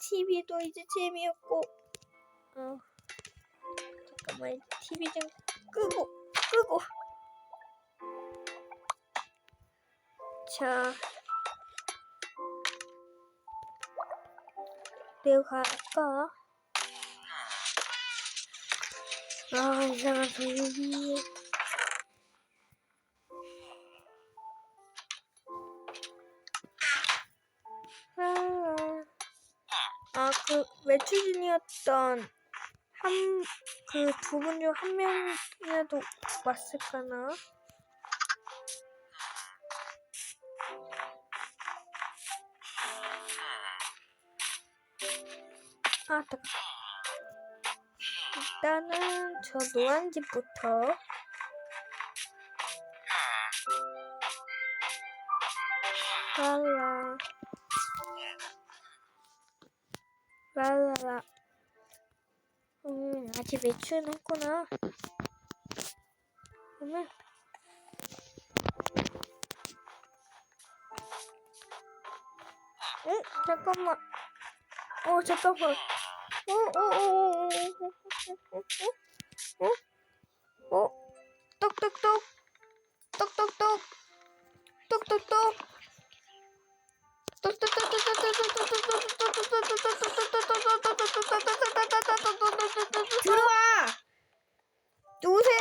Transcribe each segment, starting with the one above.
TV도 이제 재미없고. 어. 잠깐만 TV 좀 끄고 끄고. 자. 내가 갈까? 아 이상한 소리. 중이었던 한 그 두 분 중 한 명이라도 왔을까나? 아, 잠깐. 일단은 저 노란 집부터. 랄라. 랄라라. 음, 아직 외출은 했구나. 그러면 응? 잠깐만. 어, 잠깐만. 어, 어, 어, 어, 어, 어, 어, 어, 어, 똑똑똑, 똑똑똑, 똑똑똑. 들어와. 누구세요?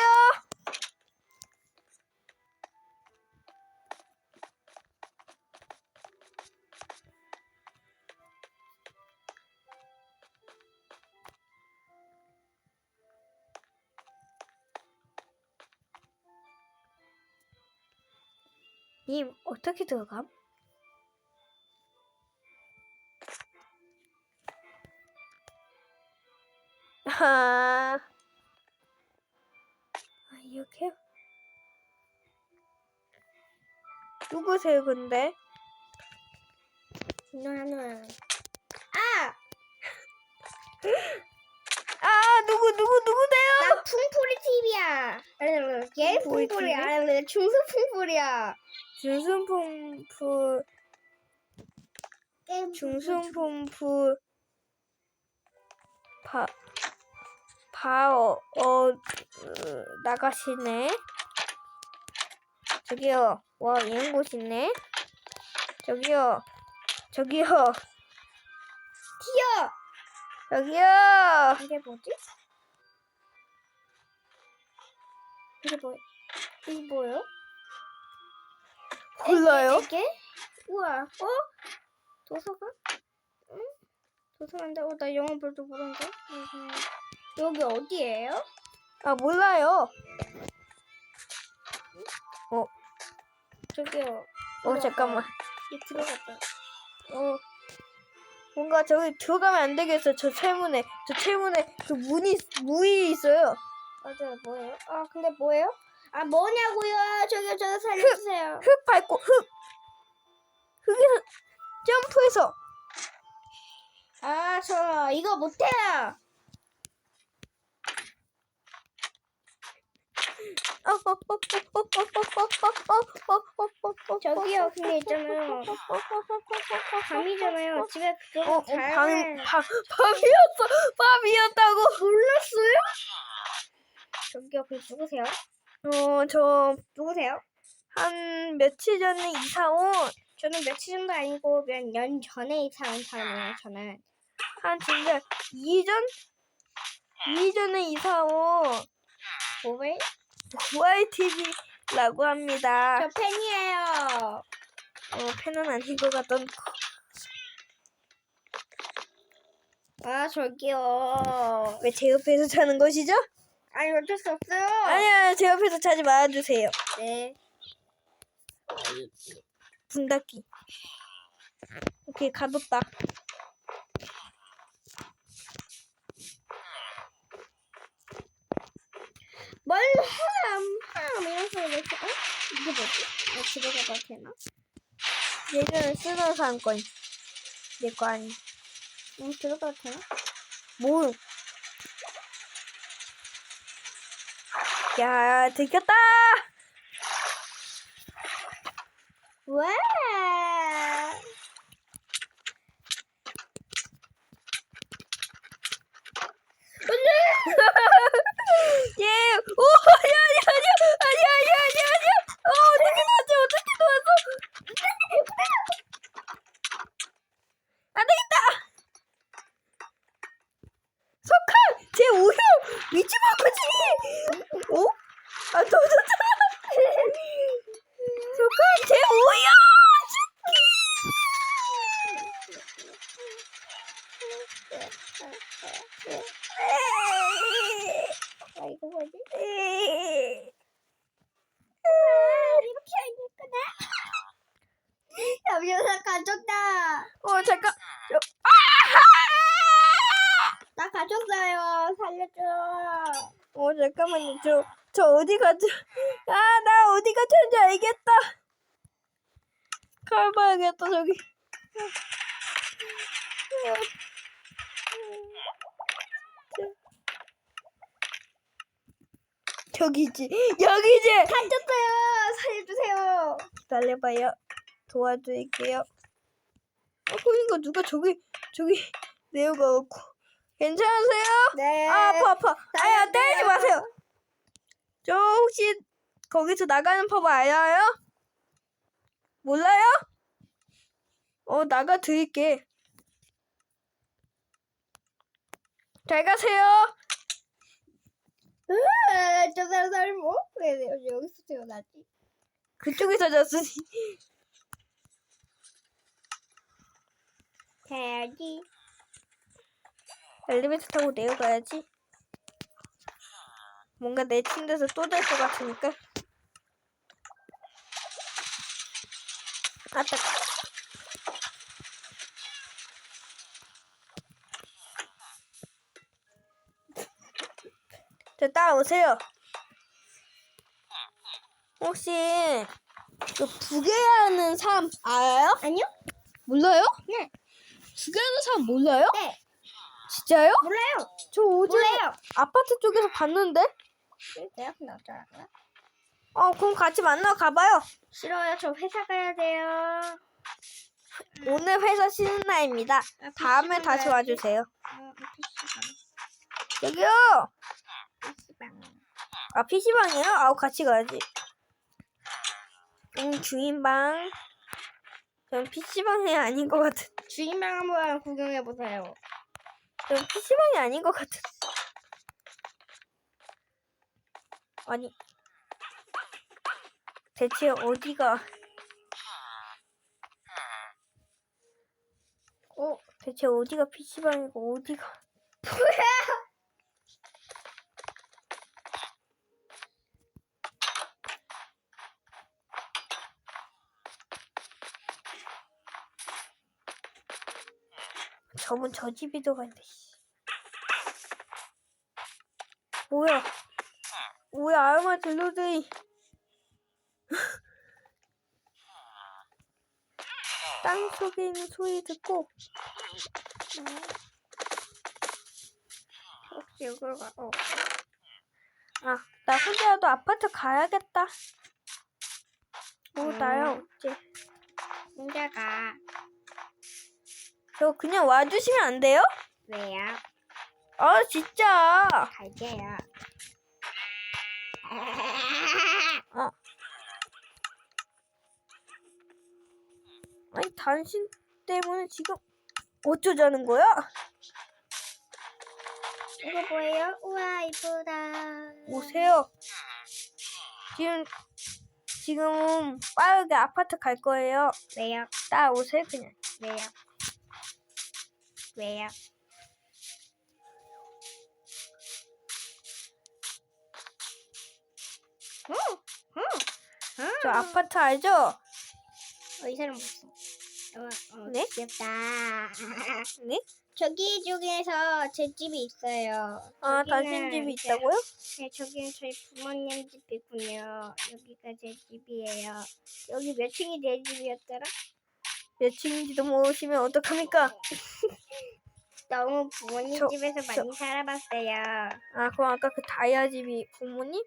님 어떻게 들어감? 누구세요, 근데? 나는 아! 아, 누구, 누구, 누구세요? 나 풍포리 TV야. 얘 풍포리야. TV? 아니, 중수 풍포리야. 중순품프, 중순품프, 바, 바, 어, 어, 으, 나가시네. 저기요, 와, 이런 곳 있네. 저기요, 저기요, 튀어. 저기요. 이게 뭐지? 이게 뭐? 이게 뭐예요? 몰라요? 이게? 우와. 어? 도서관? 응? 도서관인데, 어, 나 영어 볼줄 모르는데? 음, 여기 어디예요? 아, 몰라요. 저기요. 어, 잠깐만. 이 들어갔다. 어, 뭔가 저기 들어가면 안 되겠어. 저 철문에, 저 철문에 그 문이, 문이 있어요. 맞아요. 뭐예요? 아, 근데 뭐예요? 아, 뭐냐고요? 저기요, 저기 살려주세요. 흙 밟고, 흙! 흙에서 점프해서. 아, 저 이거 못해요. 저기요, 근데 있잖아요. 밤이잖아요. 집에 들어가 어, 어, 잘. 밤, 밤, 밤이었어. 밤이었다고. 몰랐어요? 저기요, 그 누구세요? 어, 저, 누구세요? 한 며칠 전에 이사 온, 저는 며칠 전도 아니고 몇 년 전에 이사 온 사람이에요. 저는. 한 진짜 이전? 이전에 이사 온, 뭐왜? YTV라고 합니다. 저 팬이에요. 어, 팬은 아닌 것 같던. 아, 저기요. 왜 제 옆에서 자는 것이죠? 아니, 어쩔 수 없어요. 아니야, 제 옆에서 자지 말아주세요. 네. 문 닫기. 오케이, 가뒀다. 뭘 함, 왜 이렇게, 어? 이게 뭐지? 나 집에 가봐도 되나? 예전에 쓰던 상권. 내거 아니. 응, 들어가도 되나? 뭐? 야, 들켰다! 왜? 아 이거 뭐지? 이렇게 하니까 염려사 가졌다. 어 잠깐. 저, 나 가졌어요. 살려줘. 어 잠깐만요. 저 저 어디 가죠? 아나 어디 가는지 알겠다. 가봐야겠다 저기. 저기지 여기지. 가졌어요. 살려주세요. 기다려봐요. 도와드릴게요. 어, 그러니까 누가 저기 저기 내려가고 괜찮으세요? 네. 아 아파 아파. 아야. 때리지 마세요. 저 혹시 거기서 나가는 법 알아요? 몰라요? 어 나가 드릴게. 잘 가세요. 으아, 저 사람 뭐? 왜 여기서 태어나지? 그쪽에서 졌으니. 가야지. 엘리베이터 타고 내려가야지. 뭔가 내 침대에서 또 될 것 같으니까. 아따. 저 따라오세요. 혹시 그 부계하는 사람 알아요? 아니요? 몰라요? 네. 부계하는 사람 몰라요? 네. 진짜요? 몰라요. 저 어제 몰라요. 아파트 쪽에서 봤는데? 대학 나왔잖아요. 어, 그럼 같이 만나러 가봐요. 싫어요. 저 회사 가야 돼요. 오늘 회사 쉬는 날입니다. 아, 다음에 다시. 와주세요. 어, PC방. 여기요! PC방. 아, PC방이에요? 아우, 같이 가야지. 음, 주인방. 전 PC방이 아닌 것 같은. 주인방 한번 구경해 보세요. 전 PC방이 아닌 것 같은. 아니. 대체 어디가, 어, 대체 어디가 PC방이고 어디가. 저분 저 집이도 간대. 씨. 뭐야? 뭐야 알마 딜로드이. 땅 속에 있는 소리 듣고 혹시 이걸 가? 어. 아 나 혼자라도 아파트 가야겠다. 뭐 나야 어째? 혼자 가 저 그냥 와주시면 안 돼요? 왜요? 아 진짜. 갈게요. 아니 당신 때문에 지금 어쩌자는 거야? 이거 뭐예요? 우와 이쁘다. 오세요. 지금 지금 빠르게 아파트 갈 거예요. 왜요? 따라오세요 그냥. 왜요? 왜요? 저 아파트 알죠? 어, 이 사람 봤어. 어, 어, 네? 귀엽다. 네? 저기 쪽에서 제 집이 있어요. 아 저기는 당신 집이 이제- 있다고요? 네, 저기는 저희 부모님 집이군요. 여기가 제 집이에요. 여기 몇 층이 내 집이었더라? 몇 층인지도 모르시면 어떡합니까? 너무 부모님 저- 집에서 저- 많이 살아봤어요. 아 그럼 아까 그 다이아 집이 부모님?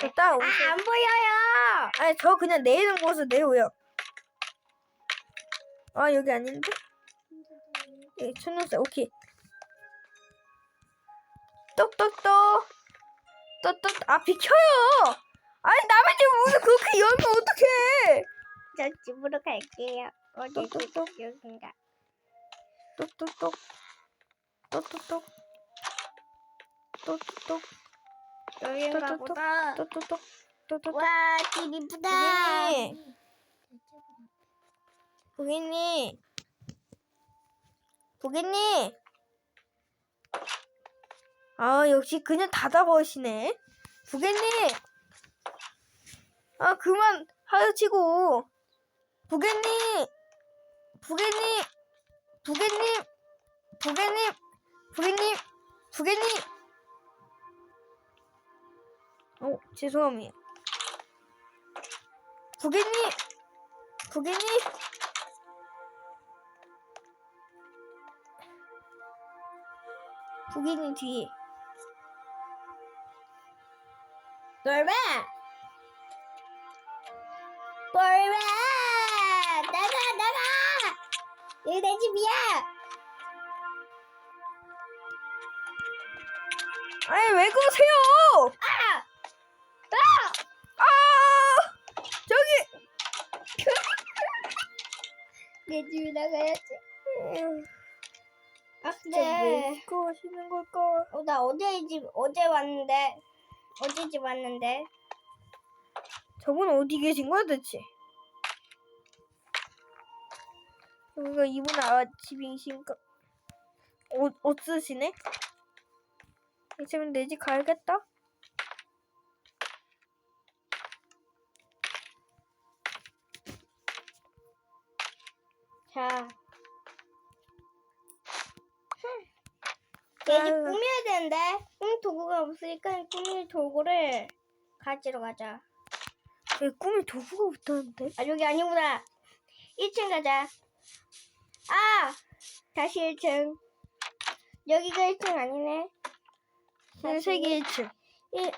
저 따라오세요. 아, 안 보여요! 아니 저 그냥 내리는 곳으로 내려오요. 아 여기 아닌데? 여기 천연세 오케이. 똑똑똑 똑똑 아 비켜요. 아니 남의 집 문을 그렇게 열면 어떡해? 저 집으로 갈게요. 어디 똑똑똑. 집 여긴가? 똑똑똑 똑똑똑 똑똑똑 여긴가. 보다. 똑똑똑 똑똑똑 와, 집 이쁘다. 고객님 고객님 부기님. 아, 역시 그냥 닫아버리시네. 부기님. 아, 그만 하여치고. 부기님. 부기님. 부기님. 부기님. 부기님. 부기님. 어, 죄송합니다. 부기님. 부기님. 부기님 뒤에. 놀바! 놀바! 나가, 나가! 여기 내 집이야! 아니, 왜 그러세요? 그러시는 걸까? 어, 나 어제 집, 어제 왔는데, 어제 집 왔는데, 저분 어디 계신 거야 대체? 여기가 이분 아 집이신가? 옷, 옷 쓰시네? 이제는 내집 가야겠다. 자. 아유. 꾸며야 되는데, 꾸밀 도구가 없으니까 꾸밀 도구를 가지러 가자. 내 꿈에 도구가 없다는데? 아, 여기 아니구나. 1층 가자. 아! 다시 1층. 여기가 1층 아니네. 신세계 1층. 1,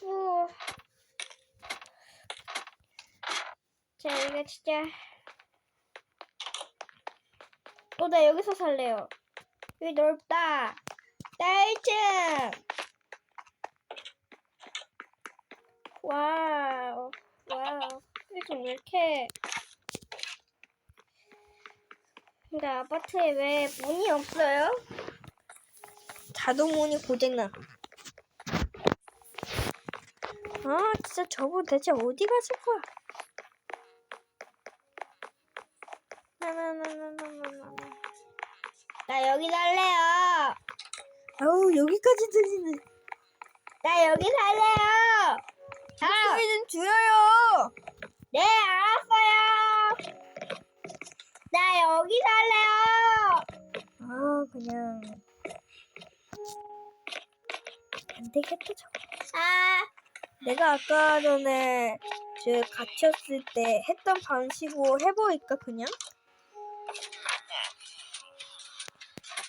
후. 자, 여기가 진짜. 어, 나 여기서 살래요. 여기 넓다. 나 1층! 와우. 와우. 1층 왜 이렇게. 근데 아파트에 왜 문이 없어요? 자동 문이 고장나. 아, 진짜 저분 대체 어디 가실 거야? 나나나나나나나. 나 여기 살래요. 아우, 여기까지 들리네. 나 여기 살래요. 아, 소리는 줄여요. 네, 알았어요. 나 여기 살래요. 아, 그냥. 안 되겠다, 저거. 아, 내가 아까 전에 저 갇혔을 때 했던 방식으로 해보니까 그냥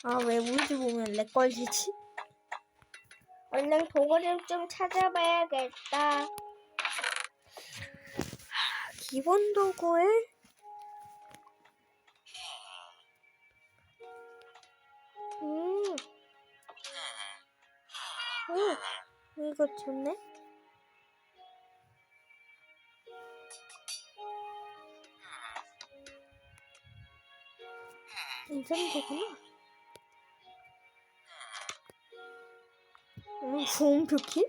아 왜 우지 보면 렉 걸리지? 얼른 도구를 좀 찾아봐야겠다. 기본 도구에 음, 오, 이거 좋네. 이 정도구나. 음, 구원표키?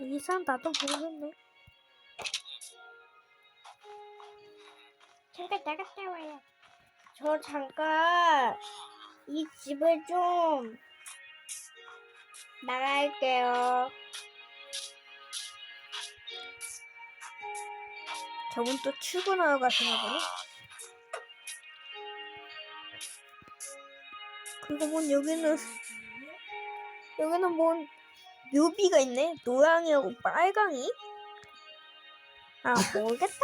이상 나도 모르겠네. 잠깐 나갔다 와요. 저 잠깐 이 집을 좀 나갈게요. 저분 또 출근하러 가시나 보네. 그리고 뭔 여기는 여기는 뭔 묘비가 있네. 노랑이하고 빨강이. 아 모르겠다.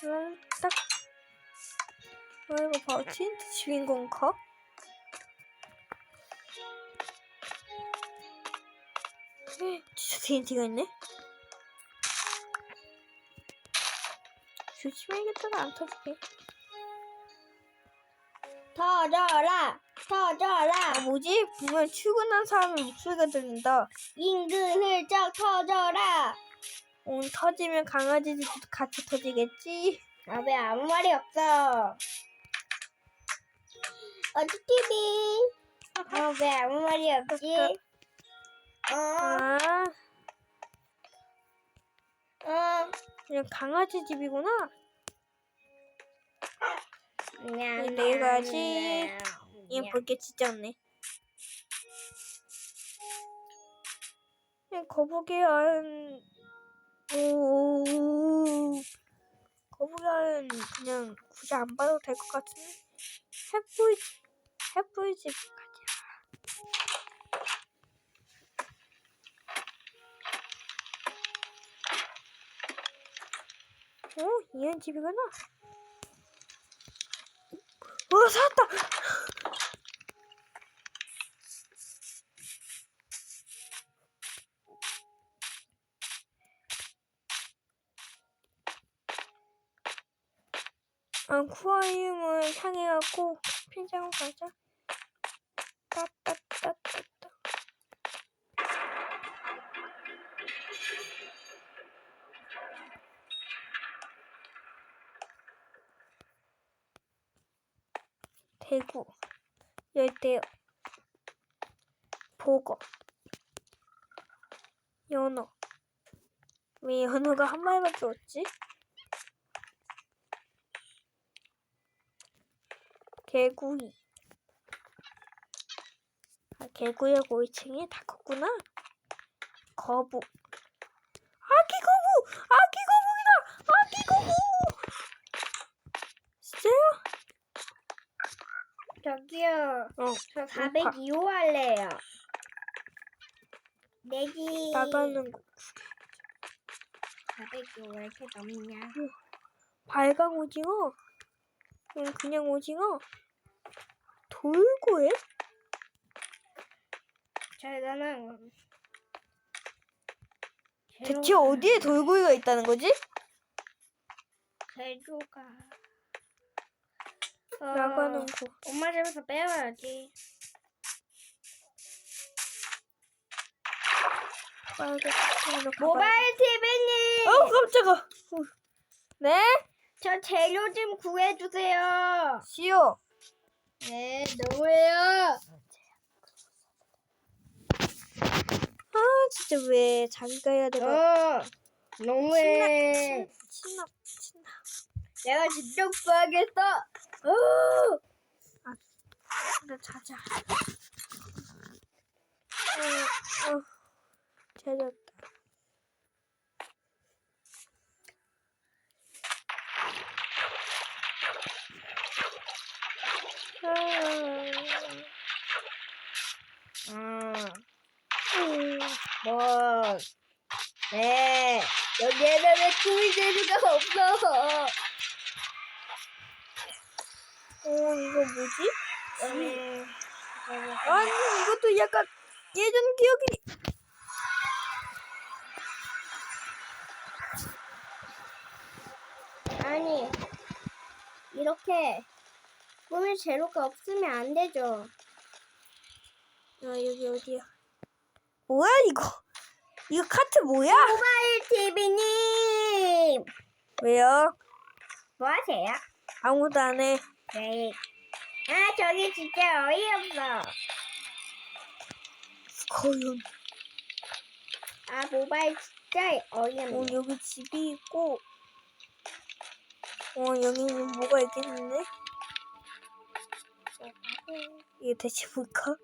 그럼 딱. 어, 이거 바로 틴트 건가? 진짜 TNT가 있네? 조심해야겠다, 나안 터지게. 터져라, 터져라. 아, 뭐지? 분명 출근한 사람의 목소리가 들린다. 인근 흘쩍 터져라. 온 터지면 강아지들도 같이 터지겠지? 아, 왜 아무 말이 없어? 어디 TV? 아, 어, 왜 아무 말이 없지? 어, 아, 어. 그냥 강아지 집이구나. 그냥 이네 가지. 얘 볼게 진짜 없네. 그냥 거북이는 오 거북이는 그냥 굳이 안 봐도 될 것 같은데 햇불 햇불집 오 이런 집이구나. 어 살았다. 아쿠아리움을 향해갖고 캠핑장으로 가자. 따따따따 대구 열대어 보거 연어. 왜 연어가 한 마리밖에 없지? 개구리. 아, 개구리하고 5층에 다 컸구나. 거북. 아기 거북! 아기 거북이다 아기 거북 진짜요? 저기요. 어 저 402호 할래요. 내기. 나가는 거 402호 왜 이렇게 넘냐? 발광 오징어 그냥 그냥 오징어 돌고래? 저는 대체 어디에 돌고래가 있다는 거지? 제주가 어, 나가는 거 엄마 집에서 빼와야지. 모바일 TV님, 어 깜짝아 어. 네? 저 재료 좀 구해주세요. 시오 네, 너무해요. 아 진짜 왜 자기가 해야 되나 어, 너무해. 신나 신나 내가 직접 구하겠어. 어, 나 자자. 잘렸다. 아, 음, 뭐, 네, 여기에는 왜 구이 재료가 없어? 어 이거 뭐지? 음, 아니 이것도 약간 예전 기억이 아니, 이렇게 꾸밀 재료가 없으면 안 되죠. 아 여기 어디야 뭐야 이거 이거 카트 뭐야 모바일 TV님, 왜요 뭐 하세요? 아무도 안 해 네. 아, 저기 진짜 어이없어. 거연 아, 모바일 진짜 어 어이없네. 여기 집이 있고 어 여기는 뭐가 있겠는데 이게 대체 뭘까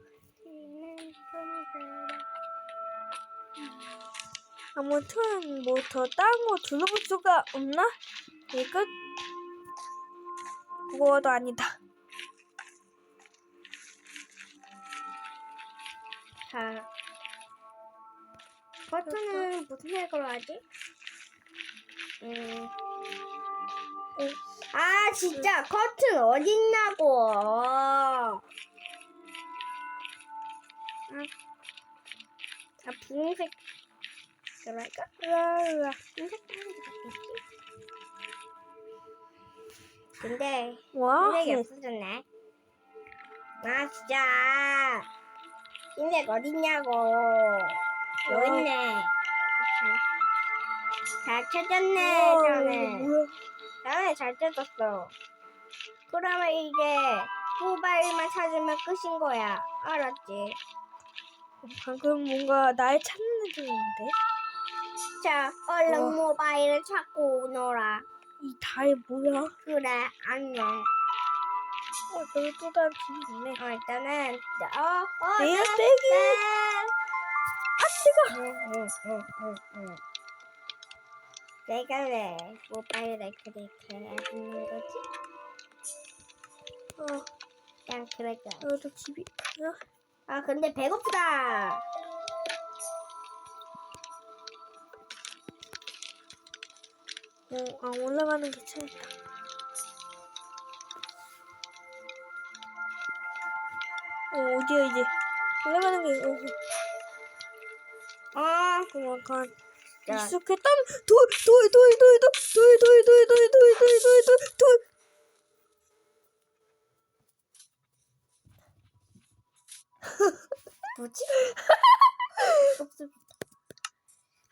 아무튼 뭐 더 다른 거 둘러볼 수가 없나 끝 그거도 아니다 자, 버튼은 무슨 색으로 하지? 음. 아, 진짜 커튼 어딨냐고. 아, 자, 분홍색 그럴까? 으아 흰색 하는 게 낫겠지? 근데 와 흰색이 없어졌네. 아, 진짜. 흰색 어딨냐고. 여기 있네. 잘 찾았네, 우와, 저는. 이거 뭐야 나는 잘 찾았어. 그러면 이제 모바일만 찾으면 끝인 거야. 알았지? 방금 뭔가 날 찾는 느낌인데? 자, 얼른 어. 모바일을 찾고 오너라. 이달 뭐야? 그래, 안녕. 어, 저기 또 다른 집이 있네. 어, 일단은, 어, 어, 내야 네, 떼기! 네. 아, 뜨거! 응, 응, 응, 응, 응. 내가 왜 모바일에 그렇게 하는 거지? 어, 그냥 그러자. 여기도 집이 있나? 아, 근데 배고프다. 어, 아, 올라가는 게 차있다. 어, 어디야, 이제? 올라가는 게, 어, 어, 그만간. 야. 익숙했던 돌, 돌, 돌, 돌, 돌, 돌, 돌, 돌, 돌, 돌, 돌, 돌, 돌, 돌. 뭐지?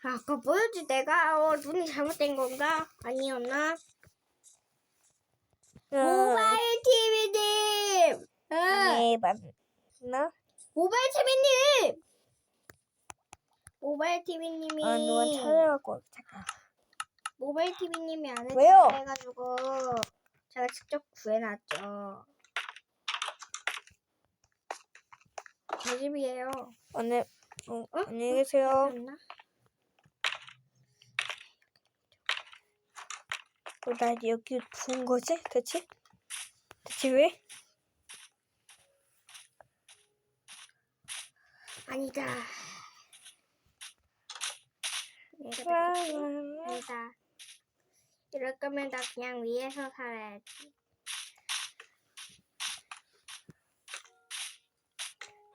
아, 아까 뭐였지? 내가 어, 눈이 잘못된 건가? 아니었나? 모바일 TV님! 응. 네, 맞나? 모바일 TV님! 모바일 TV님이 아, 누가 찾아갖고, 잠깐. 모바일 TV님이 안 왜요? 해가지고 제가 직접 구해놨죠. 제 집이에요. 오늘, 어, 안녕히 계세요. 나? 어, 나 여기 부은 거지? 대체? 대체 왜? 아니다. 내가 아. 아니다. 이럴 거면 나 그냥 위에서 살아야지.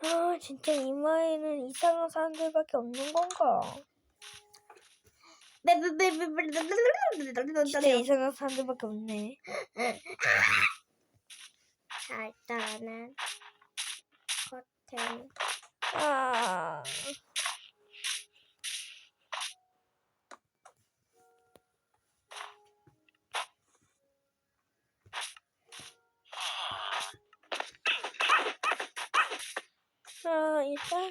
아, 진짜 이마에는 이상한 사람들밖에 없는 건가? 진짜 이상한 사람들밖에 없네. 자, 일단은 커튼. 아, 아, 일단.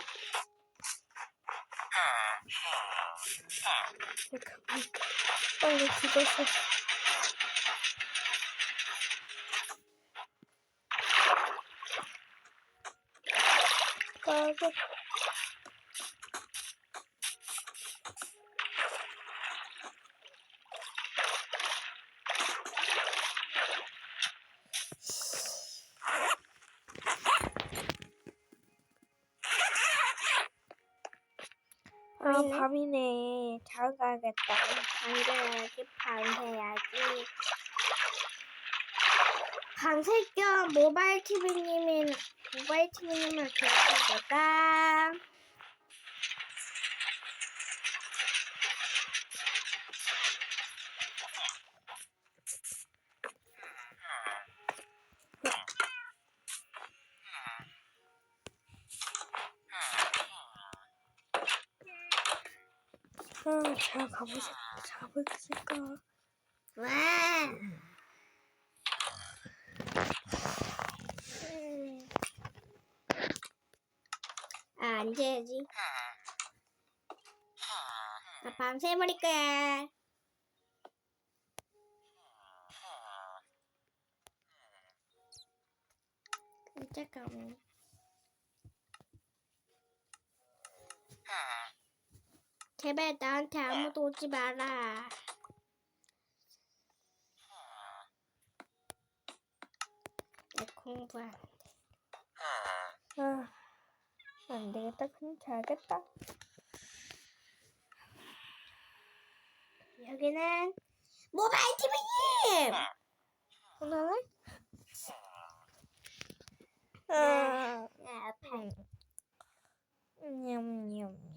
bakalım. 10 dakika sonra. Bazı 아, 밤이네. 밤이네. 잘 가야겠다. 앉아야지, 밤새야지. 밤샐 겸 모바일 TV님은, 모바일 TV님을 기억해볼까? 아, 앉아야지. 나 밤새 버릴 거야. 잠깐만. 제발 나한테 아무도 오지 마라. 내 공부한. 아, 안 되겠다. 그냥 자야겠다. 여기는 모바일 TV님. 하나네? 아, 아, 판. 냠냠.